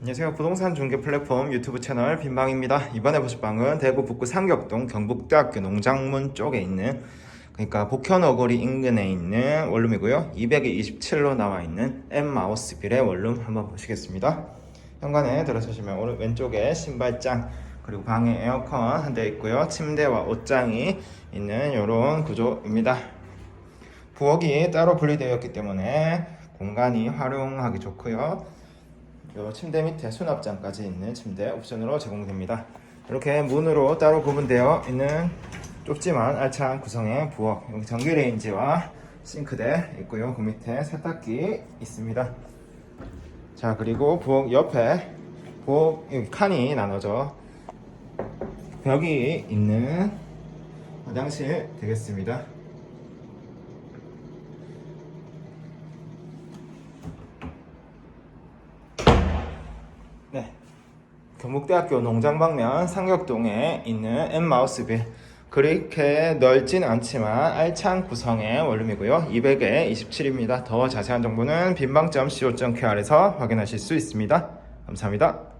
안녕하세요. 부동산 중개 플랫폼 유튜브 채널 빈방입니다. 이번에 보실 방은 대구 북구 상격동 경북대학교 농장문 쪽에 있는 그러니까 복현어거리 인근에 있는 원룸이고요. 227로 나와 있는 엠마우스 빌의 원룸 한번 보시겠습니다. 현관에 들어서시면 오른 왼쪽에 신발장 그리고 방에 에어컨 한 대 있고요. 침대와 옷장이 있는 이런 구조입니다. 부엌이 따로 분리되어 있기 때문에 공간이 활용하기 좋고요. 요 침대 밑에 수납장까지 있는 침대 옵션으로 제공됩니다. 이렇게 문으로 따로 구분되어 있는 좁지만 알찬 구성의 부엌 여기 전기레인지와 싱크대 있고요. 그 밑에 세탁기 있습니다. 자 그리고 부엌 옆에 부엌 칸이 나눠져 벽이 있는 화장실 되겠습니다. 네. 경북대학교 농장 방면 상격동에 있는 엠마우스빌. 그렇게 넓진 않지만 알찬 구성의 원룸이고요. 200에 27입니다. 더 자세한 정보는 빈방점 co.kr에서 확인하실 수 있습니다. 감사합니다